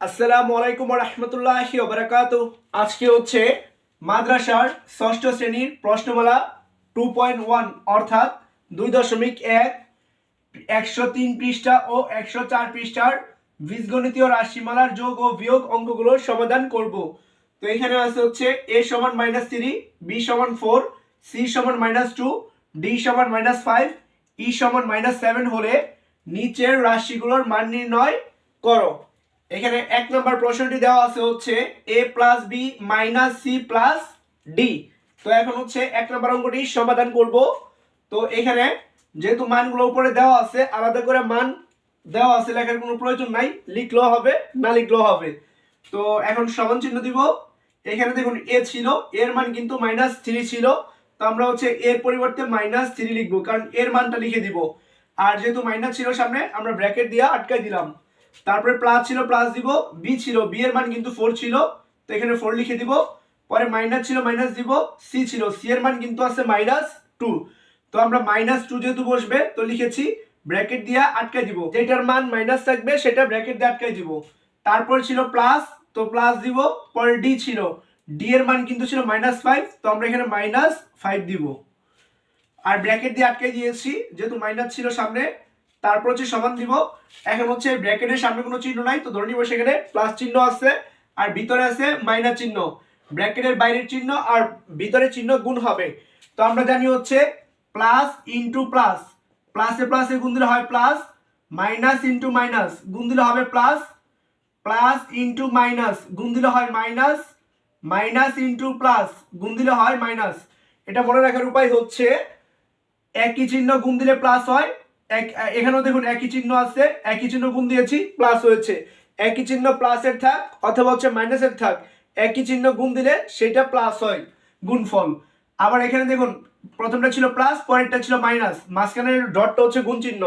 আসসালামু আলাইকুম রহমতুল্লাহি ওবরাকাত আজকে হচ্ছে মাদ্রাসার ষষ্ঠ শ্রেণির প্রশ্নমালা টু পয়েন্ট ওয়ান অর্থাৎ দুই দশমিক এক, একশো তিন পৃষ্ঠা ও একশো চার পৃষ্ঠার বীজগণিতীয় রাশিমালার যোগ ও বিয়োগ অঙ্কগুলোর সমাধান করব। তো এখানে আছে হচ্ছে এ সমান মাইনাস থ্রি বি সমান ফোর সি সমান মাইনাস টু ডি সমান মাইনাস ফাইভ ই সমান মাইনাস সেভেন হলে নিচের রাশিগুলোর মান নির্ণয় করো। এখানে এক নম্বর প্রশ্নটি দেওয়া আছে হচ্ছে A plus B minus C plus D তো এখন হচ্ছে এক নম্বর অঙ্কটি সমাধান করব। তো এখানে যেহেতু মানগুলো উপরে দেওয়া আছে, আলাদা করে মান দেওয়া আছে, লেখার কোনো প্রয়োজন নাই। লিখলেও হবে, না লিখলেও হবে। তো এখন সমান চিহ্ন দিব। এখানে দেখুন এ ছিল এর মান কিন্তু মাইনাস থ্রি ছিল। তো আমরা হচ্ছে এর পরিবর্তে মাইনাস থ্রি লিখব, কারণ এর মানটা লিখে দিব। আর যেহেতু মাইনাস ছিল সামনে, আমরা ব্র্যাকেট দিয়ে আটকাই দিলাম। তারপরে প্লাস ছিল, প্লাস দিব বি ছিল বি এর মান কিন্তু ফোর ছিল, তো এখানে ফোর লিখে দিব। পরে মাইনাস ছিল মাইনাস দিব সি ছিল সি এর মান কিন্তু আছে মাইনাস টু তো আমরা মাইনাস টু যেহেতু বসবে, তো লিখেছি ব্র্যাকেট দিয়ে আটকাই দিব। যেটার মান মাইনাস থাকবে, সেটা ব্র্যাকেট দিয়ে আটকাই দিব। তারপর ছিল প্লাস তো প্লাস দিব, পরে ডি ছিল। ডি এর মান কিন্তু ছিল মাইনাস ফাইভ তো আমরা এখানে মাইনাস ফাইভ দিব। আর ব্র্যাকেট দিয়ে আটকে দিয়েছি, যেহেতু মাইনাস ছিল সামনে তারপর হচ্ছে সমান দিব। এখন হচ্ছে ব্র্যাকেটের সামনে কোনো চিহ্ন নাই, তো ধরে নিব সেখানে প্লাস চিহ্ন আছে, আর ভিতরে আছে মাইনাস চিহ্ন। ব্র্যাকেটের বাইরের চিহ্ন আর ভিতরের চিহ্ন গুণ হবে। তো আমরা জানি হচ্ছে প্লাস ইন্টু প্লাস প্লাসে প্লাসে গুণ দিলে হয় প্লাস মাইনাস ইন্টু মাইনাস গুণ দিলে হবে প্লাস প্লাস ইন্টু মাইনাস গুণ দিলে হয় মাইনাস মাইনাস ইন্টু প্লাস গুণ দিলে হয় মাইনাস এটা মনে রাখার উপায় হচ্ছে একই চিহ্ন গুণ দিলে প্লাস হয় এক এখানেও দেখুন একই চিহ্ন আছে, একই চিহ্ন গুণ দিয়েছি প্লাস হয়েছে। একই চিহ্ন প্লাসের থাক, অথবা হচ্ছে মাইনাসের থাক, একই চিহ্ন গুণ দিলে সেটা প্লাস হয়, গুণফল। আবার এখানে দেখুন, প্রথমটা ছিল প্লাস পরেরটা ছিল মাইনাস মাঝখানের ডটটা হচ্ছে গুণ চিহ্ন।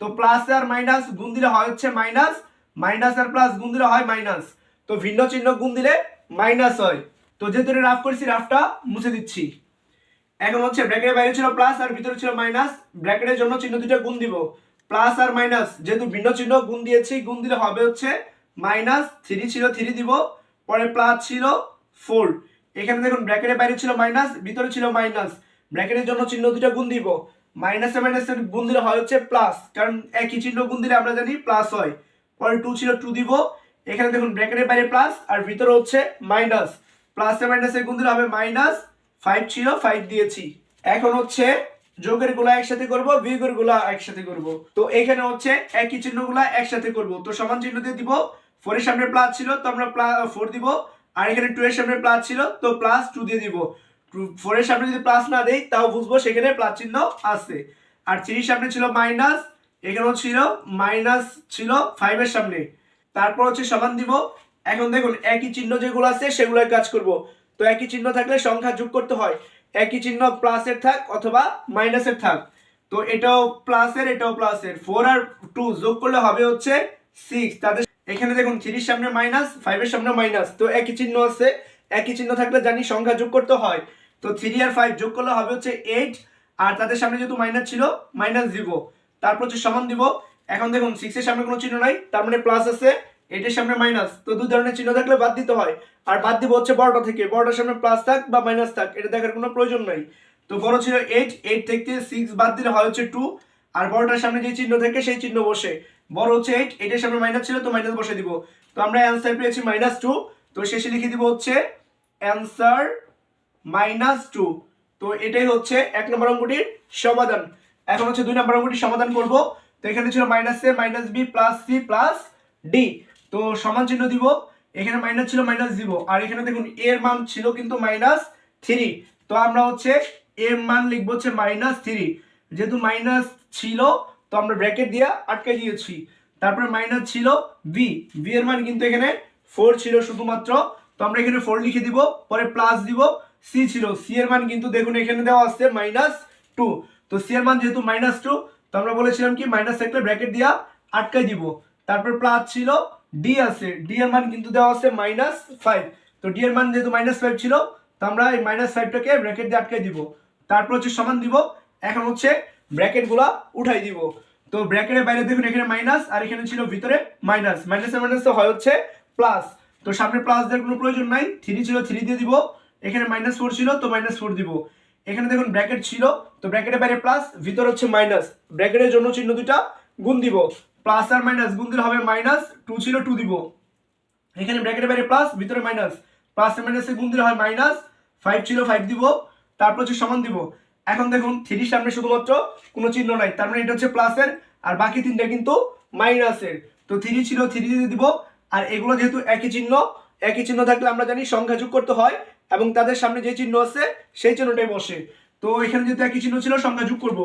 তো প্লাস আর মাইনাস গুণ দিলে হয় হচ্ছে মাইনাস মাইনাস আর প্লাস গুণ দিলে হয় মাইনাস তো ভিন্ন চিহ্ন গুণ দিলে মাইনাস হয়। তো যেহেতু রাফ করেছি রাফটা মুছে দিচ্ছি। এখন হচ্ছে ব্র্যাকেটের বাইরে ছিল প্লাস আর ভিতরে ছিল মাইনাস। ব্র্যাকেটের জন্য চিহ্ন দুটো গুণ দিব। প্লাস আর মাইনাস, যেহেতু ভিন্ন চিহ্ন, গুণ দিয়েছি, গুণ দিলে হবে হচ্ছে মাইনাস থ্রি ছিল, থ্রি দিব। পরে প্লাস ছিল ফোর। এখানে দেখুন, ব্র্যাকেটের বাইরে ছিল মাইনাস, ভিতরে ছিল মাইনাস। ব্র্যাকেটের জন্য চিহ্ন দুটো গুণ দিব। মাইনাসে মাইনাসে গুণ দিলে হয় হচ্ছে প্লাস। কারণ একই চিহ্ন গুণ দিলে আমরা জানি প্লাস হয়। পরে টু ছিল টু দিব। এখানে দেখুন, ব্র্যাকেটের বাইরে প্লাস আর ভিতরে হচ্ছে মাইনাস। প্লাসে মাইনাসে গুণ দিলে হবে মাইনাস। ফাইভ ছিল ফাইভ দিয়েছি। এখন হচ্ছে যোগেরগুলা একসাথে করব, বিয়োগেরগুলা একসাথে করব। তো এখানে হচ্ছে একই চিহ্নগুলা একসাথে করব। তো সমান চিহ্ন দিয়ে দিব ফোর এর সামনে প্লাস ছিল, তো আমরা ফোর দিব। আর এখানে টু এর সামনে প্লাস ছিল, তো প্লাস টু দিয়ে দিব। ফোর এর সামনে যদি প্লাস না দেই, তাও বুঝব সেখানে প্লাস চিহ্ন আছে। আর থ্রির সামনে ছিল মাইনাস এখানেও ছিল মাইনাস ছিল ফাইভ এর সামনে। তারপর হচ্ছে সমান দিব। এখন দেখুন, একই চিহ্ন যেগুলো আছে সেগুলোর কাজ করব। তো একই চিহ্ন থাকলে সংখ্যা যোগ করতে হয়। একই চিহ্ন প্লাসের থাক অথবা মাইনাসের থাক। তো এটাও প্লাসের এটাও প্লাসের ফোর আর টু যোগ করলে হবে হচ্ছে সিক্স তাদের এখানে দেখুন থ্রির সামনে মাইনাস ফাইভের সামনে মাইনাস তো একই চিহ্ন আছে। একই চিহ্ন থাকলে জানি সংখ্যা যোগ করতে হয়। তো থ্রি আর ফাইভ যোগ করলে হবে হচ্ছে এইট আর তাদের সামনে যেহেতু মাইনাস ছিল মাইনাস দিব। তারপর হচ্ছে সমান দিব। এখন দেখুন সিক্সের সামনে কোনো চিহ্ন নাই। তার মানে প্লাস আছে। এইটের সামনে মাইনাস তো দু ধরনের চিহ্ন থাকলে বাদ দিতে হয়। আর বাদ দিব হচ্ছে বড়টা থেকে, বড়টার সামনে প্লাস থাক বা মাইনাস থাক, এটা দেখার কোনো প্রয়োজন নাই। তো বড় ছিল এইট এইট থেকে সিক্স বাদ দিলে হয় হচ্ছে টু আর বড়টার সামনে যে চিহ্ন থাকে সেই চিহ্ন বসে। বড় হচ্ছে এইট এইটের সামনে মাইনাস ছিল, তো মাইনাস বসে দিব। তো আমরা অ্যান্সার পেয়েছি মাইনাস টু তো শেষে লিখে দিব হচ্ছে অ্যান্সার মাইনাস টু তো এটাই হচ্ছে এক নম্বর অঙ্কটির সমাধান। এখন হচ্ছে দুই নম্বর অঙ্কটির সমাধান করব। তো এখানে ছিল minus A minus B plus C plus D তো সমান চিহ্ন দিব। এখানে মাইনাস ছিল মাইনাস দিব। আর এখানে দেখুন, এর মান ছিল কিন্তু মাইনাস থ্রি তো আমরা হচ্ছে এর মান লিখব হচ্ছে মাইনাস থ্রি যেহেতু মাইনাস ছিল, তো আমরা ব্র্যাকেট দিয়ে আটকে দিয়েছি। তারপরে মাইনাস ছিল বি বি এর মান কিন্তু এখানে ফোর ছিল শুধুমাত্র। তো আমরা এখানে ফোর লিখে দিব, পরে প্লাস দিব সি ছিল। সি এর মান কিন্তু দেখুন, এখানে দেওয়া আছে মাইনাস টু তো সি এর মান যেহেতু মাইনাস টু তো আমরা বলেছিলাম কি মাইনাস থাকলে ব্র্যাকেট দিয়া আটকাই দিব। তারপর প্লাস ছিল ডি আছে ডি এর মান কিন্তু দেওয়া আছে মাইনাস ফাইভ তো ডি এর মান যেহেতু মাইনাস ফাইভ ছিল, তো আমরা এই মাইনাস ফাইভটাকে ব্র্যাকেট দিয়ে আটকাই দিব। তারপর হচ্ছে সমান দিব, এখন হচ্ছে ব্র্যাকেটগুলো উঠাই দিব। তো ব্র্যাকেটের বাইরে দেখুন এখানে মাইনাস আর এখানে ছিল ভিতরে মাইনাস মাইনাস মাইনাস হয় হচ্ছে প্লাস তো সামনে প্লাস দেওয়ার কোনো প্রয়োজন নাই থ্রি ছিল থ্রি দিয়ে দিব। এখানে মাইনাস ফোর ছিল, তো মাইনাস ফোর দিব। এখানে দেখুন ব্র্যাকেট ছিল, তো ব্র্যাকেটের বাইরে প্লাস ভিতরে হচ্ছে মাইনাস ব্র্যাকেটের জন্য চিহ্ন দুটা গুণ দিব। প্লাস আর মাইনাস গুণ দিলে হবে মাইনাস টু ছিল টু দিব। এখানে ব্র্যাকেটের বাইরে প্লাস ভিতরে মাইনাস প্লাস আর মাইনাসে গুণ দিলে হয় মাইনাস ফাইভ ছিল ফাইভ দিব, তারপর হচ্ছে সমান দিব। এখন দেখুন থ্রির সামনে শুধুমাত্র কোনো চিহ্ন নাই, তার মানে এটা হচ্ছে প্লাসের আর বাকি তিনটা কিন্তু মাইনাসের তো থ্রি ছিল থ্রি দিয়ে দিব, আর এগুলো যেহেতু একই চিহ্ন একই চিহ্ন থাকলে আমরা জানি সংখ্যা যোগ করতে হয়, এবং তাদের সামনে যে চিহ্ন আছে, সেই চিহ্নটাই বসে। তো এখানে যেহেতু একই চিহ্ন ছিল, সংখ্যা যোগ করব।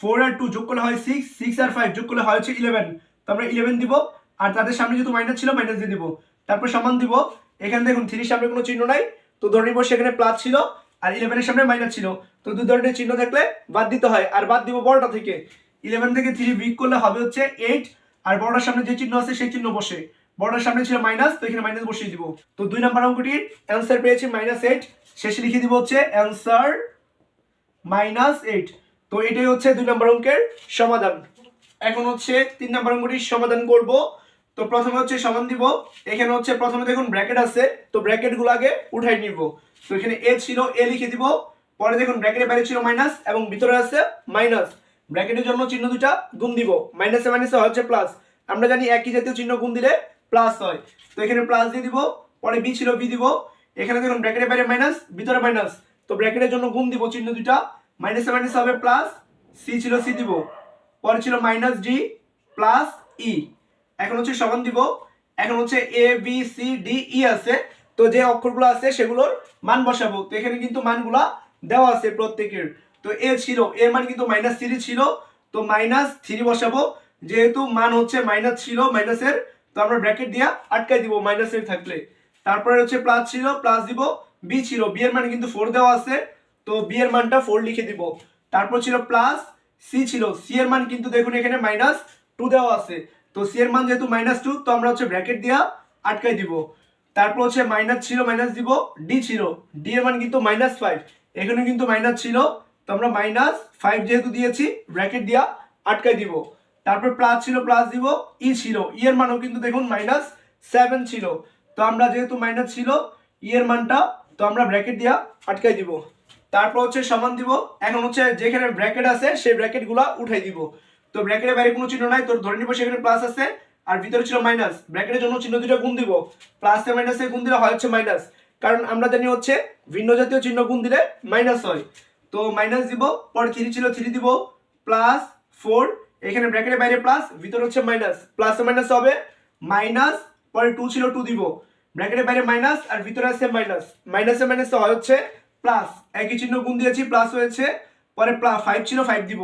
ফোর আর টু যোগ করলে হয় সিক্স সিক্স আর ফাইভ যোগ করলে হয় হচ্ছে ইলেভেন তো আমরা ইলেভেন দিব, আর তাদের সামনে যেহেতু মাইনাস ছিল মাইনাস দিয়ে দিব। তারপর সমান দিব, এখানে দেখুন থ্রির সামনে কোনো চিহ্ন নাই, তো ধরে নিব সেখানে প্লাস ছিল, আর ইলেভেনের সামনে মাইনাস ছিল। তো দু ধরনের চিহ্ন থাকলে বাদ দিতে হয়, আর বাদ দিব বড়টা থেকে। ইলেভেন থেকে থ্রি বিগ করলে হবে হচ্ছে এইট আর বড়টার সামনে যে চিহ্ন আছে সেই চিহ্ন বসে। বড়টার সামনে ছিল মাইনাস তো এখানে মাইনাস বসিয়ে দিব। তো দুই নম্বর অঙ্কটির অ্যান্সার পেয়েছি মাইনাস এইট শেষে লিখে দিব হচ্ছে অ্যান্সার মাইনাস এইট তো এটাই হচ্ছে দুই নম্বর অঙ্কের সমাধান। এখন হচ্ছে তিন নম্বর অঙ্কটির সমাধান করব। তো প্রথমে হচ্ছে সমান দিব। এখানে হচ্ছে প্রথমে দেখুন ব্র্যাকেট আছে, তো ব্র্যাকেটগুলো আগে উঠাই নিব। তো এখানে এ ছিল, এ লিখে দিব। পরে দেখুন ব্র্যাকেটের বাইরে ছিল মাইনাস এবং ভিতরে আছে মাইনাস। ব্র্যাকেটের জন্য চিহ্ন দুটা গুণ দিব। মাইনাসে মাইনাসে হচ্ছে প্লাস। আমরা জানি একই জাতীয় চিহ্ন গুণ দিলে প্লাস হয়। তো এখানে প্লাস দিয়ে দিব, পরে বি ছিল, বি দিব। এখানে দেখুন ব্র্যাকেটের বাইরে মাইনাস, ভিতরে মাইনাস। তো ব্র্যাকেটের জন্য গুণ দিব চিহ্ন দুটা মাইনাসে মাইনাসে হবে প্লাস সি ছিল সি দিব। পরে ছিল মাইনাস ডি প্লাস ই এখন হচ্ছে সমান দিব। এখন হচ্ছে A B C D E আছে। তো যে অক্ষরগুলো আছে সেগুলোর মান বসাবো। তো এখানে কিন্তু মানগুলা দেওয়া আছে প্রত্যেকের। তো এ ছিল এর মান কিন্তু মাইনাস থ্রি ছিল। তো মাইনাস থ্রি বসাবো। যেহেতু মান হচ্ছে মাইনাস ছিল মাইনাসের তো আমরা ব্র্যাকেট দিয়া আটকাই দিব মাইনাসের থাকলে। তারপরে হচ্ছে প্লাস ছিল প্লাস দিব বি ছিল। বি এর মান কিন্তু ফোর দেওয়া আছে। তো বি এর মানটা ফোর লিখে দিব। তারপর ছিল প্লাস সি ছিল। সি এর মান কিন্তু দেখুন এখানে মাইনাস টু দেওয়া আছে। তো সি এর মান যেহেতু মাইনাস টু তো আমরা হচ্ছে ব্র্যাকেট দিয়া আটকাই দিব। তারপর হচ্ছে মাইনাস ছিল মাইনাস দিব ডি ছিল। ডি এর মান কিন্তু মাইনাস ফাইভ এখানে কিন্তু মাইনাস ছিল। তো আমরা মাইনাস ফাইভ যেহেতু দিয়েছি ব্র্যাকেট দিয়া আটকাই দিব। তারপর প্লাস ছিল প্লাস দিব ই ছিল। ই এর মানও কিন্তু দেখুন মাইনাস সেভেন ছিল। তো আমরা যেহেতু মাইনাস ছিল ই এর মানটা, তো আমরা ব্র্যাকেট দিয়া আটকাই দিব। তারপর হচ্ছে সমান দিব। এখন হচ্ছে যেখানে ব্র্যাকেট আছে, সেই ব্র্যাকেটগুলা উঠাই দিব। তো ব্র্যাকেটের বাইরে কোনো চিহ্ন নাই, তোর ধরে নিব সেখানে প্লাস আছে, আর ভিতরে ছিল মাইনাস ব্র্যাকেটের জন্য চিহ্ন দুটো গুণ দিব। প্লাসে মাইনাসে গুণ দিলে হয় হচ্ছে মাইনাস কারণ আমরা জানি হচ্ছে ভিন্ন জাতীয় চিহ্ন গুণ দিলে মাইনাস হয়। তো মাইনাস দিব, পরে থ্রি ছিল থ্রি দিব প্লাস ফোর এখানে ব্র্যাকেটের বাইরে প্লাস ভিতরে হচ্ছে মাইনাস প্লাসে মাইনাস হবে মাইনাস পরে টু ছিল টু দিব। ব্র্যাকেটের বাইরে মাইনাস আর ভিতরে আছে মাইনাস মাইনাসে মাইনাসে হয় হচ্ছে প্লাস একই চিহ্ন গুণ দিয়েছি, প্লাস হয়েছে, পরে ফাইভ ছিল ফাইভ দিব।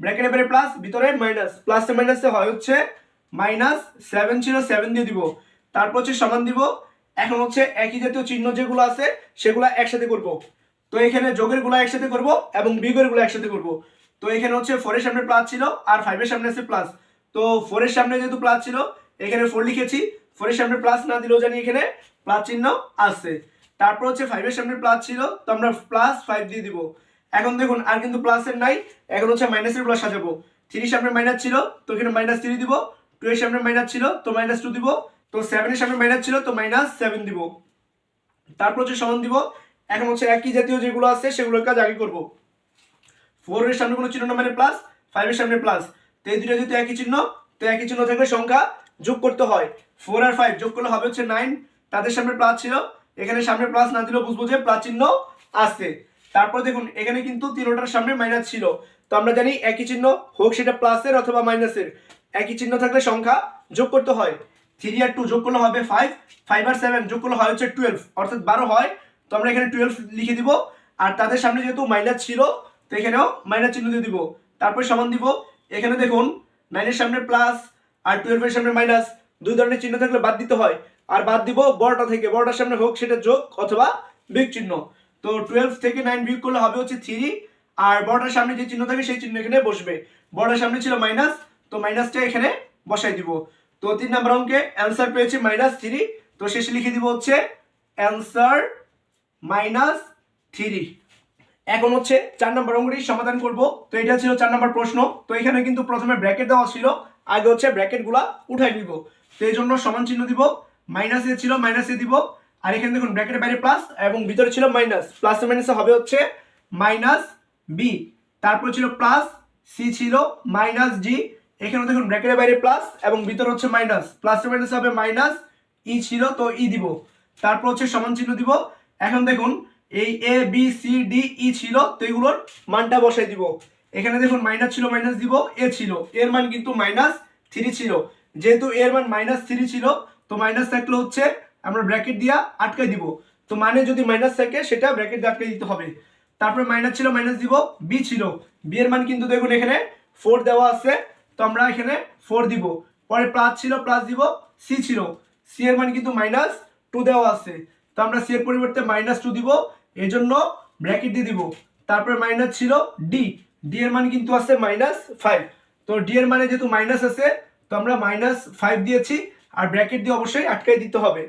ব্র্যাকেটের বাইরে প্লাস ভিতরে মাইনাস প্লাসে মাইনাসে হয় হচ্ছে মাইনাস সেভেন ছিল সেভেন দিয়ে দিব। তারপর হচ্ছে সমান দিব। এখন হচ্ছে একই জাতীয় চিহ্ন যেগুলো আছে, সেগুলো একসাথে করব। তো এখানে যোগেরগুলো একসাথে করব এবং বিগেরগুলো একসাথে করব। তো এখানে হচ্ছে ফোরের সামনে প্লাস ছিল আর ফাইভের সামনে আছে প্লাস তো ফোরের সামনে যেহেতু প্লাস ছিল, এখানে ফোর লিখেছি ফোরের সামনে প্লাস না দিলেও জানি এখানে প্লাস চিহ্ন আছে। তারপর হচ্ছে ফাইভের সামনে প্লাস ছিল, তো আমরা প্লাস ফাইভ দিয়ে দিব। এখন দেখুন, আর কিন্তু প্লাসের নাই, এখন হচ্ছে মাইনাসের প্লাস সাজাবো। থ্রির সামনে মাইনাস ছিল, তো এখানে মাইনাস থ্রি দিব। টু এর সামনে মাইনাস ছিল, তো মাইনাস টু দিব। তো সেভেনের সামনে মাইনাস ছিল, তো মাইনাস সেভেন দিব। তারপর হচ্ছে সমান দিব। এখন হচ্ছে একই জাতীয় যেগুলো আছে, সেগুলোর কাজ আগে করব। ফোর এর সামনে কোনো চিহ্ন মানে প্লাস ফাইভের সামনে প্লাস তো এই দুটো যেহেতু একই চিহ্ন, তো একই চিহ্ন থাকলে সংখ্যা যোগ করতে হয়। ফোর আর ফাইভ যোগ করলে হবে হচ্ছে নাইন তাদের সামনে প্লাস ছিল। এখানে সামনে প্লাস না দিলেও বুঝব যে প্লাস চিহ্ন আছে। তারপর দেখুন, এখানে কিন্তু তিনোটার সামনে মাইনাস ছিল। তো আমরা জানি একই চিহ্ন হোক সেটা প্লাসের অথবা মাইনাসের একই চিহ্ন থাকলে সংখ্যা যোগ করতে হয়। থ্রি আর টু যোগ করলে হবে ফাইভ ফাইভ আর সেভেন যোগ করলে হয় হচ্ছে টুয়েলভ অর্থাৎ বারো হয়। তো আমরা এখানে টুয়েলভ লিখে দিব। আর তাদের সামনে যেহেতু মাইনাস ছিল, তো এখানেও মাইনাস চিহ্ন দিয়ে দিব। তারপর সমান দিব। এখানে দেখুন নাইনের সামনে প্লাস আর টুয়েলভের সামনে মাইনাস দুই ধরনের চিহ্ন থাকলে বাদ দিতে হয়। আর বাদ দিব বড়টা থেকে। বড়টার সামনে হোক, সেটা যোগ অথবা বিগ চিহ্ন। তো টুয়েলভ থেকে নাইন বিয়োগ করলে হবে হচ্ছে থ্রি আর বড়টার সামনে যে চিহ্ন থাকে, সেই চিহ্ন এখানে বসবে। বড়টার সামনে ছিল মাইনাস তো মাইনাসটা এখানে বসাই দিব। তো তিন নম্বর অঙ্কে অ্যান্সার পেয়েছে মাইনাস থ্রি তো শেষে লিখে দিব হচ্ছে অ্যান্সার মাইনাস থ্রি এখন হচ্ছে চার নম্বর অঙ্কটির সমাধান করব। তো এটা ছিল চার নম্বর প্রশ্ন। তো এখানে কিন্তু প্রথমে ব্র্যাকেট দেওয়া ছিল। আগে হচ্ছে ব্র্যাকেটগুলা উঠাই নিব। তো এই জন্য সমান চিহ্ন দিব। মাইনাস এ ছিল মাইনাস এ দিব। আর এখানে দেখুন ব্র্যাকেটের বাইরে প্লাস এবং ভিতরে ছিল মাইনাস প্লাস মাইনাসে হবে হচ্ছে মাইনাস বি তারপর ছিল প্লাস সি ছিল মাইনাস জি এখানে দেখুন ব্র্যাকেটের বাইরে প্লাস এবং ভিতরে হচ্ছে মাইনাস প্লাস মাইনাস হবে মাইনাস ই ছিল, তো ই দিব। তারপর হচ্ছে সমান চিহ্ন দিব। এখন দেখুন, এই A B C D E ছিল, তো এগুলোর মানটা বসাই দিব। এখানে দেখুন মাইনাস ছিল মাইনাস দিব এ ছিল। এর মান কিন্তু মাইনাস থ্রি ছিল। যেহেতু এর মান মাইনাস থ্রি ছিল তো মাইনাস থাকলে হচ্ছে আমরা ব্র্যাকেট দিয়া আটকে দিব। তো মানে যদি মাইনাস থাকে, সেটা ব্র্যাকেট দিয়ে আটকে দিতে হবে। তারপরে মাইনাস ছিল মাইনাস দিব বি ছিল। বি এর মান কিন্তু দেখুন এখানে ফোর দেওয়া আছে। তো আমরা এখানে ফোর দিব। পরে প্লাস ছিল প্লাস দিব সি ছিল। সি এর মান কিন্তু মাইনাস টু দেওয়া আছে। তো আমরা সি এর পরিবর্তে মাইনাস টু দিব এই জন্য ব্র্যাকেট দিয়ে দিব। তারপরে মাইনাস ছিল ডি ডি এর মান কিন্তু আছে মাইনাস ফাইভ তো ডি এর মানে যেহেতু মাইনাস আছে, তো আমরা মাইনাস ফাইভ দিয়েছি। আর ব্র্যাকেট দিয়ে অবশ্যই আটকাই দিতে হবে।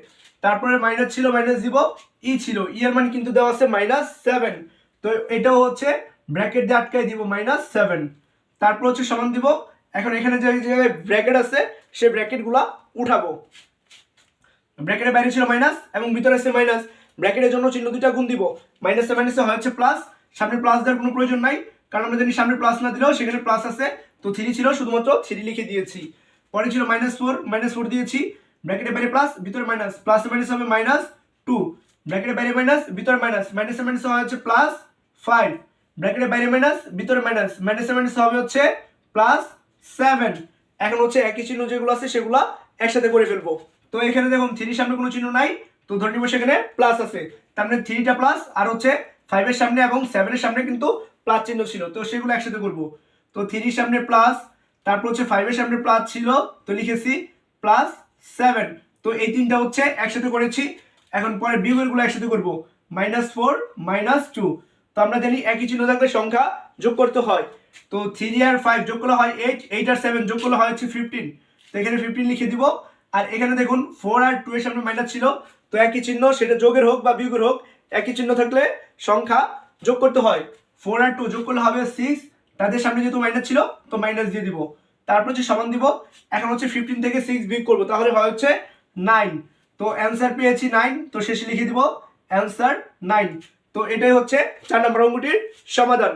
তারপরে মাইনাস ছিল মাইনাস দিব ই ছিল। ই এর মান কিন্তু দেওয়া আছে মাইনাস সেভেন তো এটাও হচ্ছে ব্র্যাকেট দিয়ে আটকাই দিব মাইনাস সেভেন তারপর হচ্ছে সমান দিব। এখন এখানে যে জায়গায় ব্র্যাকেট আছে সেই ব্র্যাকেটগুলো উঠাবো। ব্র্যাকেটের বাইরে ছিল মাইনাস এবং ভিতরে আছে মাইনাস ব্র্যাকেটের জন্য চিহ্ন দুইটা গুণ দিব। মাইনাসে মাইনাসে হচ্ছে প্লাস সামনে প্লাস দেওয়ার কোনো প্রয়োজন নাই। কারণ আমরা জানি সামনে প্লাস না দিলেও সেখানে প্লাস আছে। তো থ্রি ছিল, শুধুমাত্র থ্রি লিখে দিয়েছি। পরে ছিল মাইনাস ফোর মাইনাস ফোর দিয়েছি ব্র্যাকেটের বাইরে প্লাস ভিতরে মাইনাস প্লাস মাইনাস হবে মাইনাস টু ব্র্যাকেটের বাইরে মাইনাস ভিতরে মাইনাস মাইনাসে মাইনাস হচ্ছে প্লাস ফাইভ ব্র্যাকেটের বাইরে মাইনাস ভিতরে মাইনাস মাইনাসে মাইনাস হবে হচ্ছে প্লাস সেভেন এখন হচ্ছে একই চিহ্ন যেগুলো আছে সেগুলো একসাথে করে ফেলব। তো এখানে দেখুন থ্রির সামনে কোনো চিহ্ন নাই, তো ধরে নিব সেখানে প্লাস আছে। তার মানে থ্রিটা প্লাস আর হচ্ছে ফাইভের সামনে এবং সেভেনের সামনে কিন্তু প্লাস চিহ্ন ছিল। তো সেগুলো একসাথে করব। তো থ্রির সামনে প্লাস তারপর হচ্ছে ফাইভের সামনে প্লাস ছিল, তো লিখেছি প্লাস সেভেন তো এই তিনটা হচ্ছে একসাথে করেছি, এখন পরে বিয়োগেরগুলো একসাথে করব। মাইনাস ফোর মাইনাস টু তো আমরা জানি একই চিহ্ন থাকলে সংখ্যা যোগ করতে হয়। তো থ্রি আর ফাইভ যোগ করলে হয় এইট এইট আর সেভেন যোগ করলে হয় হচ্ছে ফিফটিন তো এখানে ফিফটিন লিখে দিব। আর এখানে দেখুন ফোর আর টু এর সামনে মাইনাস ছিল, তো একই চিহ্ন সেটা যোগের হোক বা বিয়োগের হোক, একই চিহ্ন থাকলে সংখ্যা যোগ করতে হয়। ফোর আর টু যোগ করলে হবে সিক্স তাদের সামনে যেহেতু মাইনাস ছিল, তো মাইনাস দিয়ে দিব। তারপর হচ্ছে সমান দিব। এখন হচ্ছে ফিফটিন থেকে সিক্স বিয়োগ করব, তাহলে হয় হচ্ছে নাইন তো অ্যান্সার পেয়েছি নাইন তো শেষে লিখে দিব অ্যান্সার নাইন তো এটাই হচ্ছে চার নম্বর অঙ্কটির সমাধান।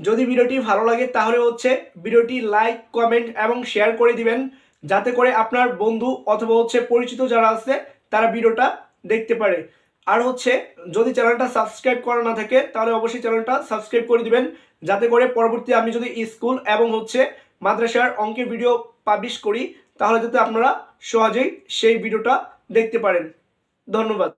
যদি ভিডিওটি ভালো লাগে, তাহলে হচ্ছে ভিডিওটি লাইক কমেন্ট এবং শেয়ার করে দিবেন, যাতে করে আপনার বন্ধু অথবা হচ্ছে পরিচিত যারা আছে, তারা ভিডিওটা দেখতে পারে। আর হচ্ছে যদি চ্যানেলটা সাবস্ক্রাইব করা না থাকে, তাহলে অবশ্যই চ্যানেলটা সাবস্ক্রাইব করে দিবেন যাতে করে পরবর্তী আমি যদি স্কুল এবং হচ্ছে মাদ্রাসার অঙ্কের ভিডিও পাবলিশ করি, তাহলে যাতে আপনারা সহজেই সেই ভিডিওটা দেখতে পারেন। ধন্যবাদ।